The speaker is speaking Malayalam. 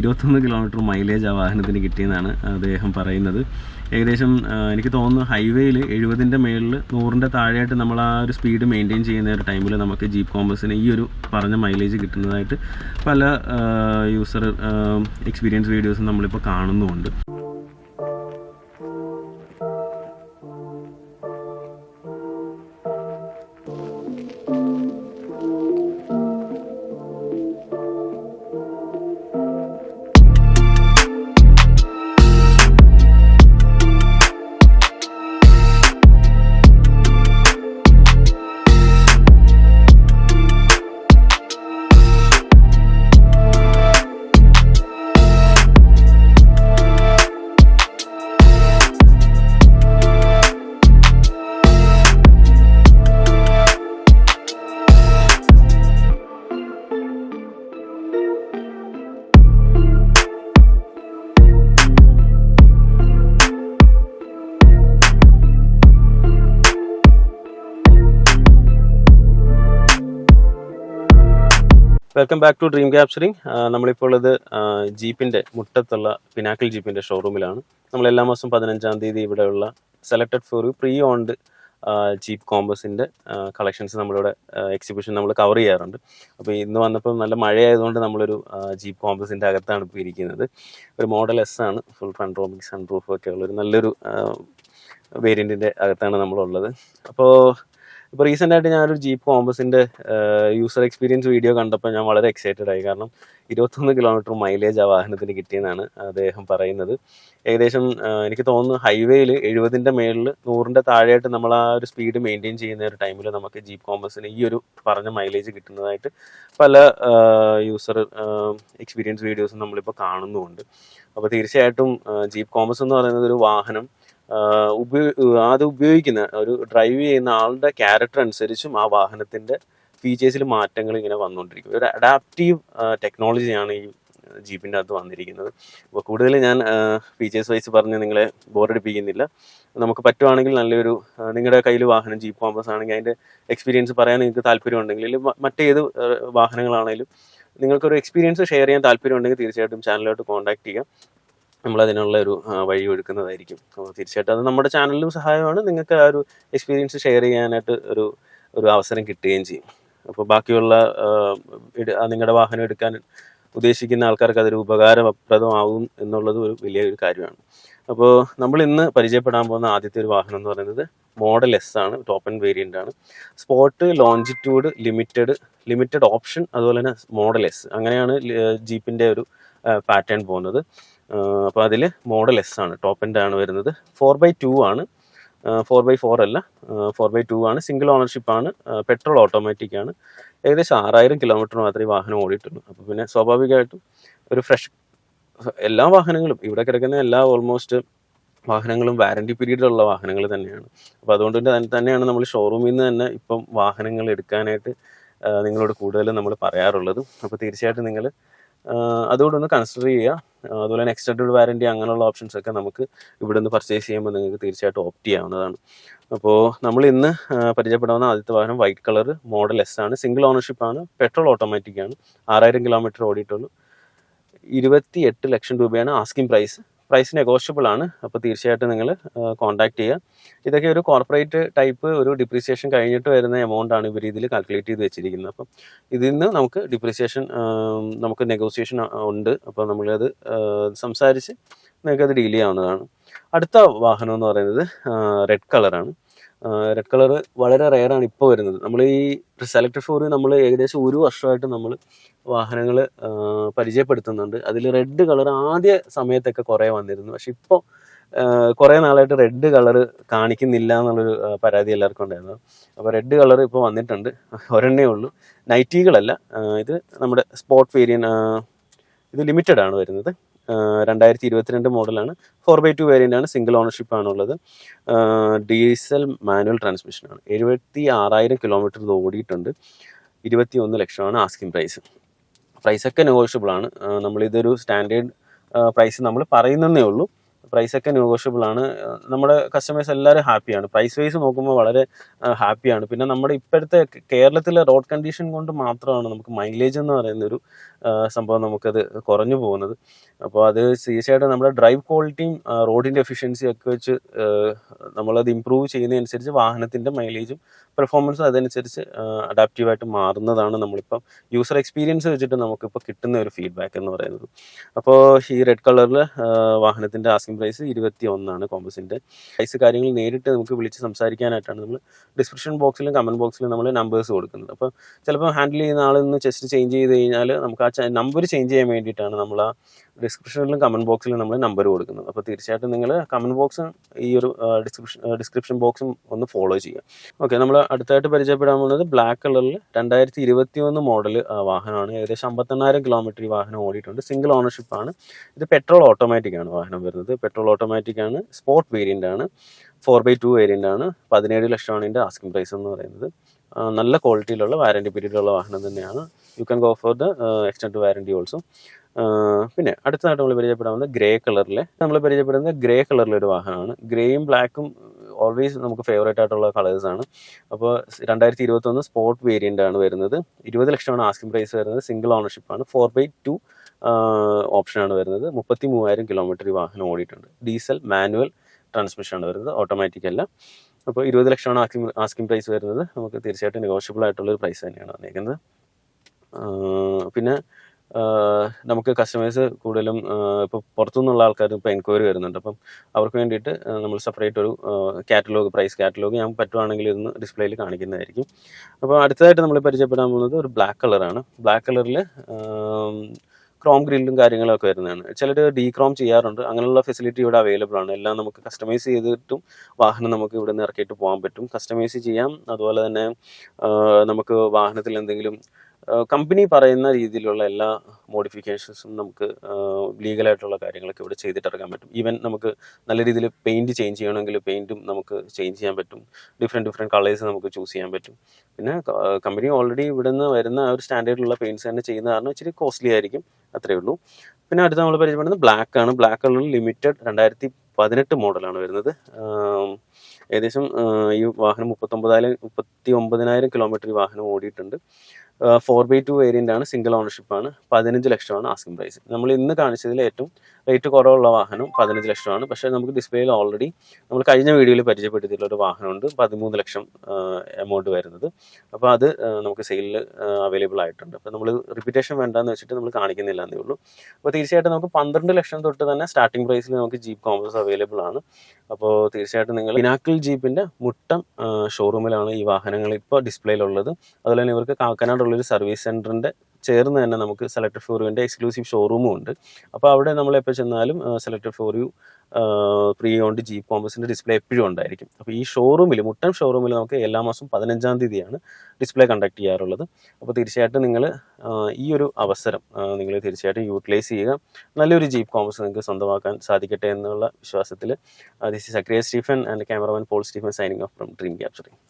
ഇരുപത്തൊന്ന് കിലോമീറ്റർ മൈലേജ് ആ വാഹനത്തിന് കിട്ടിയെന്നാണ് അദ്ദേഹം പറയുന്നത്. ഏകദേശം എനിക്ക് തോന്നുന്നു ഹൈവേയിൽ എഴുപതിന്റെ മേളിൽ നൂറിന്റെ താഴെയായിട്ട് നമ്മൾ ആ ഒരു സ്പീഡ് മെയിന്റെയിൻ ചെയ്യുന്ന ഒരു ടൈമിൽ നമുക്ക് ജീപ്പ് കോമ്പസിന് ഈ ഒരു പറഞ്ഞ മൈലേജ് കിട്ടുന്നതായിട്ട് പല യൂസർ എക്സ്പീരിയൻസ് വീഡിയോസും നമ്മളിപ്പോൾ കാണുന്നുമുണ്ട്. Welcome back to dream capturing നമ്മളിപ്പോൾ ഉള്ളത് ജീപ്പിന്റെ മുട്ടത്തുള്ള പിനാക്കിൾ ജീപ്പിന്റെ ഷോറൂമിലാണ്. നമ്മൾ എല്ലാ മാസം പതിനഞ്ചാം തീയതി ഇവിടെയുള്ള selected for pre owned Jeep കോമ്പസിന്റെ collections നമ്മളിവിടെ എക്സിബിഷൻ നമ്മൾ കവർ ചെയ്യാറുണ്ട്. അപ്പോൾ ഇന്ന് വന്നപ്പോൾ നല്ല മഴയായതുകൊണ്ട് നമ്മളൊരു ജീപ്പ് കോമ്പസിന്റെ അകത്താണ് ഇപ്പോൾ ഇരിക്കുന്നത്. ഒരു മോഡൽ എസ് ആണ് ഫുൾ ഫ്രണ്ട് റോമിക് സൺ പ്രൂഫ് ഒക്കെ ഉള്ളൊരു നല്ലൊരു വേരിയന്റിന്റെ അകത്താണ് നമ്മളുള്ളത്. അപ്പോൾ ഇപ്പോൾ റീസെന്റ് ആയിട്ട് ഞാനൊരു ജീപ്പ് കോമ്പസിന്റെ യൂസർ എക്സ്പീരിയൻസ് വീഡിയോ കണ്ടപ്പോൾ ഞാൻ വളരെ എക്സൈറ്റഡ് ആയി. കാരണം ഇരുപത്തൊന്ന് കിലോമീറ്റർ മൈലേജ് ആ വാഹനത്തിന് കിട്ടിയെന്നാണ് അദ്ദേഹം പറയുന്നത്. ഏകദേശം എനിക്ക് തോന്നുന്നു ഹൈവേയിൽ എഴുപതിന്റെ മേളിൽ നൂറിന്റെ താഴെയായിട്ട് നമ്മൾ ആ ഒരു സ്പീഡ് മെയിന്റെയിൻ ചെയ്യുന്ന ഒരു ടൈമിൽ നമുക്ക് ജീപ്പ് കോമ്പസിന് ഈ ഒരു പറഞ്ഞ മൈലേജ് കിട്ടുന്നതായിട്ട് പല യൂസർ എക്സ്പീരിയൻസ് വീഡിയോസും നമ്മളിപ്പോൾ കാണുന്നുമുണ്ട്. അപ്പോൾ തീർച്ചയായിട്ടും ജീപ്പ് കോമ്പസ് എന്ന് പറയുന്നത് ഒരു വാഹനം ആഹ് ഉപയോ അത് ഉപയോഗിക്കുന്ന ഒരു ഡ്രൈവ് ചെയ്യുന്ന ആളുടെ ക്യാരക്ടർ അനുസരിച്ചും ആ വാഹനത്തിന്റെ ഫീച്ചേഴ്സിൽ മാറ്റങ്ങൾ ഇങ്ങനെ വന്നുകൊണ്ടിരിക്കും. ഒരു അഡാപ്റ്റീവ് ടെക്നോളജിയാണ് ഈ ജീപ്പിന്റെ അകത്ത് വന്നിരിക്കുന്നത്. അപ്പോൾ കൂടുതൽ ഞാൻ ഫീച്ചേഴ്സ് വൈസ് പറഞ്ഞ് നിങ്ങളെ ബോറടിപ്പിക്കുന്നില്ല നമുക്ക് പറ്റുവാണെങ്കിൽ നല്ലൊരു നിങ്ങളുടെ കയ്യിൽ വാഹനം ജീപ്പ് കോമ്പസ് ആണെങ്കിൽ അതിന്റെ എക്സ്പീരിയൻസ് പറയാൻ നിങ്ങൾക്ക് താല്പര്യമുണ്ടെങ്കിൽ മറ്റേത് വാഹനങ്ങളാണെങ്കിലും നിങ്ങൾക്കൊരു എക്സ്പീരിയൻസ് ഷെയർ ചെയ്യാൻ താല്പര്യമുണ്ടെങ്കിൽ തീർച്ചയായിട്ടും ചാനലിലോട്ട് കോൺടാക്ട് ചെയ്യുക നമ്മൾ അതിനുള്ള ഒരു വഴി ഒരുക്കുന്നതായിരിക്കും. അപ്പോൾ തീർച്ചയായിട്ടും അത് നമ്മുടെ ചാനലിലും സഹായമാണ്. നിങ്ങൾക്ക് ആ ഒരു എക്സ്പീരിയൻസ് ഷെയർ ചെയ്യാനായിട്ട് ഒരു ഒരു അവസരം കിട്ടുകയും ചെയ്യും. അപ്പോൾ ബാക്കിയുള്ള നിങ്ങളുടെ വാഹനം എടുക്കാൻ ഉദ്ദേശിക്കുന്ന ആൾക്കാർക്ക് അതൊരു ഉപകാരപ്രദമാവും എന്നുള്ളത് ഒരു വലിയൊരു കാര്യമാണ്. അപ്പോൾ നമ്മൾ ഇന്ന് പരിചയപ്പെടാൻ പോകുന്ന ആദ്യത്തെ ഒരു വാഹനം എന്ന് പറയുന്നത് മോഡൽ എസ് ആണ്. ടോപ്പ് ആൻഡ് വേരിയന്റ് ആണ്. Sport longitude limited limited option അതുപോലെ തന്നെ മോഡൽ എസ് അങ്ങനെയാണ് ജീപ്പിന്റെ ഒരു പാറ്റേൺ പോകുന്നത്. അപ്പോൾ അതിൽ മോഡൽ എസ് ആണ്. ടോപ്പ് എൻഡ് ആണ് വരുന്നത്. ഫോർ ബൈ ടു ആണ്. ഫോർ ബൈ ഫോർ അല്ല. ഫോർ ബൈ ടു ആണ്. സിംഗിൾ ഓണർഷിപ്പ് ആണ്. പെട്രോൾ ഓട്ടോമാറ്റിക് ആണ്. ഏകദേശം ആറായിരം കിലോമീറ്റർ മാത്രമേ വാഹനം ഓടിയിട്ടുള്ളൂ. അപ്പോൾ പിന്നെ സ്വാഭാവികമായിട്ടും ഒരു ഫ്രഷ് എല്ലാ വാഹനങ്ങളും ഇവിടെ കിടക്കുന്ന എല്ലാ ഓൾമോസ്റ്റ് വാഹനങ്ങളും വാറണ്ടി പീരീഡിലുള്ള വാഹനങ്ങൾ തന്നെയാണ്. അപ്പോൾ അതുകൊണ്ട് തന്നെ തന്നെയാണ് നമ്മൾ ഷോറൂമിൽ നിന്ന് തന്നെ ഇപ്പം വാഹനങ്ങൾ എടുക്കാനായിട്ട് നിങ്ങളോട് കൂടുതലും നമ്മൾ പറയാറുള്ളത്. അപ്പോൾ തീർച്ചയായിട്ടും നിങ്ങൾ അതുകൂടെ ഒന്ന് കൺസിഡർ ചെയ്യുക. അതുപോലെ തന്നെ എക്സ്റ്റൻഡ് വാറന്റി അങ്ങനെയുള്ള ഓപ്ഷൻസ് ഒക്കെ നമുക്ക് ഇവിടെ നിന്ന് പർച്ചേസ് ചെയ്യുമ്പോൾ നിങ്ങൾക്ക് തീർച്ചയായിട്ടും ഓപ്റ്റ് ചെയ്യാവുന്നതാണ്. അപ്പോൾ നമ്മൾ ഇന്ന് പരിചയപ്പെടാവുന്ന ആദ്യത്തെ വാഹനം വൈറ്റ് കളർ മോഡൽ എസ് ആണ്. സിംഗിൾ ഓണർഷിപ്പ് ആണ്. പെട്രോൾ ഓട്ടോമാറ്റിക് ആണ്. ആറായിരം കിലോമീറ്റർ ഓടിയിട്ടുള്ളൂ. ഇരുപത്തി എട്ട് ലക്ഷം രൂപയാണ് ആസ്കിംഗ് പ്രൈസ് പ്രൈസ് നെഗോഷ്യബിൾ ആണ്. അപ്പോൾ തീർച്ചയായിട്ടും നിങ്ങൾ കോൺടാക്ട് ചെയ്യുക. ഇതൊക്കെ ഒരു കോർപ്പറേറ്റ് ടൈപ്പ് ഒരു ഡിപ്രീസിയേഷൻ കഴിഞ്ഞിട്ട് വരുന്ന എമൗണ്ട് ആണ് ഇവർ ഇതിൽ കാൽക്കുലേറ്റ് ചെയ്ത് വെച്ചിരിക്കുന്നത്. അപ്പം ഇതിൽ നിന്ന് നമുക്ക് ഡിപ്രീസിയേഷൻ നമുക്ക് നെഗോസിയേഷൻ ഉണ്ട്. അപ്പോൾ നമ്മളത് സംസാരിച്ച് നിങ്ങൾക്ക് അത് ഡീൽ ചെയ്യാവുന്നതാണ്. അടുത്ത വാഹനം എന്ന് പറയുന്നത് റെഡ് കളറാണ് റെഡ് കളർ വളരെ റെയറാണ് ഇപ്പോൾ വരുന്നത്. നമ്മൾ ഈ സെലക്ട് ഫോർ നമ്മൾ ഏകദേശം ഒരു വർഷമായിട്ട് നമ്മൾ വാഹനങ്ങൾ പരിചയപ്പെടുത്തുന്നുണ്ട്. അതിൽ റെഡ് കളർ ആദ്യ സമയത്തൊക്കെ കുറേ വന്നിരുന്നു. പക്ഷെ ഇപ്പോൾ കുറേ നാളായിട്ട് റെഡ് കളർ കാണിക്കുന്നില്ല എന്നുള്ളൊരു പരാതി എല്ലാവർക്കും ഉണ്ടായിരുന്നു. അപ്പോൾ റെഡ് കളർ ഇപ്പോൾ വന്നിട്ടുണ്ട്. ഒരെണ്ണേ ഉള്ളൂ. നൈറ്റികളല്ല ഇത് നമ്മുടെ സ്പോട്ട് വേരിയൻ ഇത് ലിമിറ്റഡ് ആണ് വരുന്നത്. രണ്ടായിരത്തി ഇരുപത്തിരണ്ട് മോഡലാണ്. ഫോർ ബൈ ടു വേരിയന്റ് ആണ് സിംഗിൾ ഓണർഷിപ്പ് ആണുള്ളത്. ഡീസൽ മാനുവൽ ട്രാൻസ്മിഷൻ ആണ്. എഴുപത്തി ആറായിരം കിലോമീറ്റർ ഇത് ഓടിയിട്ടുണ്ട്. ഇരുപത്തി ഒന്ന് ലക്ഷമാണ് ആസ്കിംഗ് പ്രൈസ് പ്രൈസൊക്കെ നെഗോഷ്യബിൾ ആണ്. നമ്മളിതൊരു സ്റ്റാൻഡേർഡ് പ്രൈസ് നമ്മൾ പറയുന്നതേ ഉള്ളൂ. പ്രൈസ് ഒക്കെ നെഗോഷ്യബിൾ ആണ്. നമ്മുടെ കസ്റ്റമേഴ്സ് എല്ലാവരും ഹാപ്പിയാണ് പ്രൈസ് വൈസ് നോക്കുമ്പോൾ വളരെ ഹാപ്പിയാണ് പിന്നെ നമ്മുടെ ഇപ്പോഴത്തെ കേരളത്തിലെ റോഡ് കണ്ടീഷൻ കൊണ്ട് മാത്രമാണ് നമുക്ക് മൈലേജ് എന്ന് പറയുന്ന ഒരു സംഭവം നമുക്കത് കുറഞ്ഞു പോകുന്നത്. അപ്പോൾ അത് തീർച്ചയായിട്ടും നമ്മുടെ ഡ്രൈവ് ക്വാളിറ്റിയും റോഡിന്റെ എഫിഷ്യൻസിയും ഒക്കെ വെച്ച് നമ്മളത് ഇമ്പ്രൂവ് ചെയ്യുന്നതനുസരിച്ച് വാഹനത്തിന്റെ മൈലേജും പെർഫോമൻസും അതനുസരിച്ച് അഡാപ്റ്റീവായിട്ട് മാറുന്നതാണ് നമ്മളിപ്പം യൂസർ എക്സ്പീരിയൻസ് വെച്ചിട്ട് നമുക്കിപ്പോൾ കിട്ടുന്ന ഒരു ഫീഡ്ബാക്ക് എന്ന് പറയുന്നത്. അപ്പോൾ ഈ റെഡ് കളറിൽ വാഹനത്തിന്റെ ആസ്കിംഗ് പ്രൈസ് ഇരുപത്തി ഒന്നാണ് കോമ്പസിന്റെ പ്രൈസ് കാര്യങ്ങൾ നേരിട്ട് നമുക്ക് വിളിച്ച് സംസാരിക്കാനായിട്ടാണ് നമ്മൾ ഡിസ്ക്രിപ്ഷൻ ബോക്സിലും കമന്റ് ബോക്സിലും നമ്മൾ നമ്പേഴ്സ് കൊടുക്കുന്നത്. അപ്പോൾ ചിലപ്പോൾ ഹാൻഡിൽ ചെയ്യുന്ന ആളിൽ നിന്ന് ചെസ്റ്റ് ചേഞ്ച് ചെയ്ത് കഴിഞ്ഞാൽ നമുക്ക് ആ നമ്പർ ചേഞ്ച് ചെയ്യാൻ വേണ്ടിയിട്ടാണ് നമ്മൾ ആ ഡിസ്ക്രിപ്ഷനിലും കമന്റ് ബോക്സിലും നമ്മൾ നമ്പർ കൊടുക്കുന്നത്. അപ്പോൾ തീർച്ചയായിട്ടും നിങ്ങൾ കമന്റ് ബോക്സും ഈ ഒരു ഡിസ്ക്രിപ്ഷൻ ഡിസ്ക്രിപ്ഷൻ ബോക്സും ഒന്ന് ഫോളോ ചെയ്യുക. ഓക്കെ നമ്മൾ അടുത്തായിട്ട് പരിചയപ്പെടാൻ പോകുന്നത് ബ്ലാക്ക് കളറിൽ രണ്ടായിരത്തി ഇരുപത്തി ഒന്ന് മോഡൽ വാഹനമാണ്. ഏകദേശം അമ്പത്തെണ്ണായിരം കിലോമീറ്റർ ഈ വാഹനം ഓടിയിട്ടുണ്ട്. സിംഗിൾ ഓണർഷിപ്പ് ആണ്. ഇത് പെട്രോൾ ഓട്ടോമാറ്റിക് ആണ് വാഹനം വരുന്നത്. പെട്രോൾ ഓട്ടോമാറ്റിക് ആണ് സ്പോർട്ട് വേരിയന്റ് ആണ് ഫോർ ബൈ ടു വേരിയന്റ് ആണ് പതിനേഴ് ലക്ഷമാണ് ഇതിന്റെ ആസ്കിംഗ് പ്രൈസ് എന്ന് പറയുന്നത്. നല്ല ക്വാളിറ്റിയിലുള്ള വാറണ്ടി പീരീഡിലുള്ള വാഹനം തന്നെയാണ്. You can go for the extend warranty also പിന്നെ അടുത്തതായിട്ട് നമ്മൾ പരിചയപ്പെടാവുന്ന ഗ്രേ കളറിലെ നമ്മൾ പരിചയപ്പെടുന്ന ഗ്രേ കളറിലെ ഒരു വാഹനമാണ്. ഗ്രേയും ബ്ലാക്കും ഓൾവേസ് നമുക്ക് ഫേവറേറ്റ് ആയിട്ടുള്ള കളേഴ്സ് ആണ്. അപ്പോൾ രണ്ടായിരത്തി ഇരുപത്തൊന്ന് സ്പോർട്ട് വേരിയന്റ് ആണ് വരുന്നത്. ഇരുപത് ലക്ഷമാണ് ആസ്കിംഗ് പ്രൈസ് വരുന്നത്. സിംഗിൾ ഓണർഷിപ്പ് ആണ്. ഫോർ ബൈ ടു ഓപ്ഷനാണ് വരുന്നത്. മുപ്പത്തി മൂവായിരം കിലോമീറ്റർ ഈ വാഹനം ഓടിയിട്ടുണ്ട്. ഡീസൽ മാനുവൽ ട്രാൻസ്മിഷൻ ആണ് വരുന്നത്. ഓട്ടോമാറ്റിക് അല്ല. അപ്പോൾ ഇരുപത് ലക്ഷമാണ് ആസ്കിംഗ് ആസ്കിംഗ് പ്രൈസ് വരുന്നത്. നമുക്ക് തീർച്ചയായിട്ടും നെഗോഷ്യബിൾ ആയിട്ടുള്ള ഒരു പ്രൈസ് തന്നെയാണ് വന്നിരിക്കുന്നത് പിന്നെ നമുക്ക് കസ്റ്റമേഴ്സ് കൂടുതലും ഇപ്പോൾ പുറത്തുനിന്നുള്ള ആൾക്കാർ ഇപ്പോൾ എൻക്വയറി വരുന്നുണ്ട്. അപ്പം അവർക്ക് വേണ്ടിയിട്ട് നമ്മൾ സെപ്പറേറ്റ് ഒരു കാറ്റലോഗ് പ്രൈസ് കാറ്റലോഗ് ഞാൻ പറ്റുവാണെങ്കിൽ ഇന്ന് ഡിസ്പ്ലേയിൽ കാണിക്കുന്നതായിരിക്കും. അപ്പോൾ അടുത്തതായിട്ട് നമ്മൾ പരിചയപ്പെടാൻ പോകുന്നത് ഒരു ബ്ലാക്ക് കളറാണ് ബ്ലാക്ക് കളറിൽ ക്രോം ഗ്രില്ലും കാര്യങ്ങളൊക്കെ വരുന്നതാണ്. ചിലർ ഡീ ക്രോം ചെയ്യാറുണ്ട്. അങ്ങനെയുള്ള ഫെസിലിറ്റി ഇവിടെ അവൈലബിൾ ആണ്. എല്ലാം നമുക്ക് കസ്റ്റമൈസ് ചെയ്തിട്ടും വാഹനം നമുക്ക് ഇവിടെ നിന്ന് ഇറക്കിയിട്ട് പോകാൻ പറ്റും. കസ്റ്റമൈസ് ചെയ്യാം. അതുപോലെ തന്നെ നമുക്ക് വാഹനത്തിൽ എന്തെങ്കിലും കമ്പനി പറയുന്ന രീതിയിലുള്ള എല്ലാ മോഡിഫിക്കേഷൻസും നമുക്ക് ലീഗലായിട്ടുള്ള കാര്യങ്ങളൊക്കെ ഇവിടെ ചെയ്തിട്ടിറക്കാൻ പറ്റും. ഈവൻ നമുക്ക് നല്ല രീതിയിൽ പെയിന്റ് ചേഞ്ച് ചെയ്യണമെങ്കിൽ പെയിന്റും നമുക്ക് ചേഞ്ച് ചെയ്യാൻ പറ്റും. ഡിഫറെന്റ് ഡിഫറെന്റ് കളേഴ്സ് നമുക്ക് ചൂസ് ചെയ്യാൻ പറ്റും. പിന്നെ കമ്പനി ഓൾറെഡി ഇവിടെ നിന്ന് വരുന്ന ആ ഒരു സ്റ്റാൻഡേർഡിലുള്ള പെയിന്റ്സ് തന്നെ ചെയ്യുന്ന കാരണം ഇച്ചിരി കോസ്റ്റ്ലി ആയിരിക്കും. അത്രേ ഉള്ളൂ. പിന്നെ അടുത്ത നമ്മൾ പരിചയപ്പെടുന്നത് ബ്ലാക്ക് ആണ്. ബ്ലാക്ക് കളറിൽ ലിമിറ്റഡ് രണ്ടായിരത്തി പതിനെട്ട് മോഡലാണ് വരുന്നത്. ഏകദേശം ഈ വാഹനം മുപ്പത്തൊമ്പതായിരം മുപ്പത്തി ഒമ്പതിനായിരം കിലോമീറ്റർ ഈ വാഹനം ഓടിയിട്ടുണ്ട്. ഫോർ ബൈ ടു വേരിയന്റ് ആണ് സിംഗിൾ ഓണർഷിപ്പ് ആണ്. പതിനഞ്ച് ലക്ഷമാണ് ആസ്കിംഗ് പ്രൈസ് നമ്മൾ ഇന്ന് കാണിച്ചതിൽ ഏറ്റവും റേറ്റ് കുറവുള്ള വാഹനം പതിനഞ്ച് ലക്ഷമാണ്. പക്ഷേ നമുക്ക് ഡിസ്പ്ലേയിൽ ഓൾറെഡി നമ്മൾ കഴിഞ്ഞ വീഡിയോയിൽ പരിചയപ്പെടുത്തിയിട്ടുള്ള ഒരു വാഹനമുണ്ട്. പതിമൂന്ന് ലക്ഷം എമൗണ്ട് വരുന്നത്. അപ്പോൾ അത് നമുക്ക് സെയിലിൽ അവൈലബിൾ ആയിട്ടുണ്ട്. അപ്പോൾ നമ്മൾ റിപ്പീറ്റേഷൻ വേണ്ടാന്ന് വെച്ചിട്ട് നമ്മൾ കാണിക്കുന്നില്ല എന്നേ ഉള്ളൂ. അപ്പോൾ തീർച്ചയായിട്ടും നമുക്ക് പന്ത്രണ്ട് ലക്ഷം തൊട്ട് തന്നെ സ്റ്റാർട്ടിംഗ് പ്രൈസിൽ നമുക്ക് ജീപ്പ് കോമ്പസ് അവൈലബിൾ ആണ്. അപ്പോൾ തീർച്ചയായിട്ടും നിങ്ങൾ ഇനാക്കിൾ ജീപ്പിന്റെ മുട്ടം ഷോറൂമിലാണ് ഈ വാഹനങ്ങൾ ഇപ്പോൾ ഡിസ്പ്ലേയിലുള്ളത് അതുപോലെ തന്നെ ഇവർക്ക് കാക്കനാടുള്ളൊരു സർവീസ് സെന്ററിന്റെ ചേർന്ന് തന്നെ നമുക്ക് സെലക്ടഡ് ഫോർ യുവിന്റെ എക്സ്ക്ലൂസീവ് ഷോറൂമും ഉണ്ട്. അപ്പോൾ അവിടെ നമ്മൾ എപ്പോൾ ചെന്നാലും selected for U pre owned Jeep കോമ്പസിന്റെ display എപ്പോഴും ഉണ്ടായിരിക്കും. അപ്പോൾ ഈ ഷോറൂമിൽ മുട്ടം ഷോറൂമിൽ നമുക്ക് എല്ലാ മാസവും പതിനഞ്ചാം തീയതിയാണ് ഡിസ്പ്ലേ കണ്ടക്ട് ചെയ്യാറുള്ളത്. അപ്പോൾ തീർച്ചയായിട്ടും നിങ്ങൾ ഈ ഒരു അവസരം നിങ്ങൾ തീർച്ചയായിട്ടും യൂട്ടിലൈസ് ചെയ്യുക. നല്ലൊരു ജീപ്പ് കോമ്പസ് നിങ്ങൾക്ക് സ്വന്തമാക്കാൻ സാധിക്കട്ടെ എന്നുള്ള വിശ്വാസത്തിൽ this is അക്രിയ Stephen and cameraman Paul Stephen signing off from dream capturing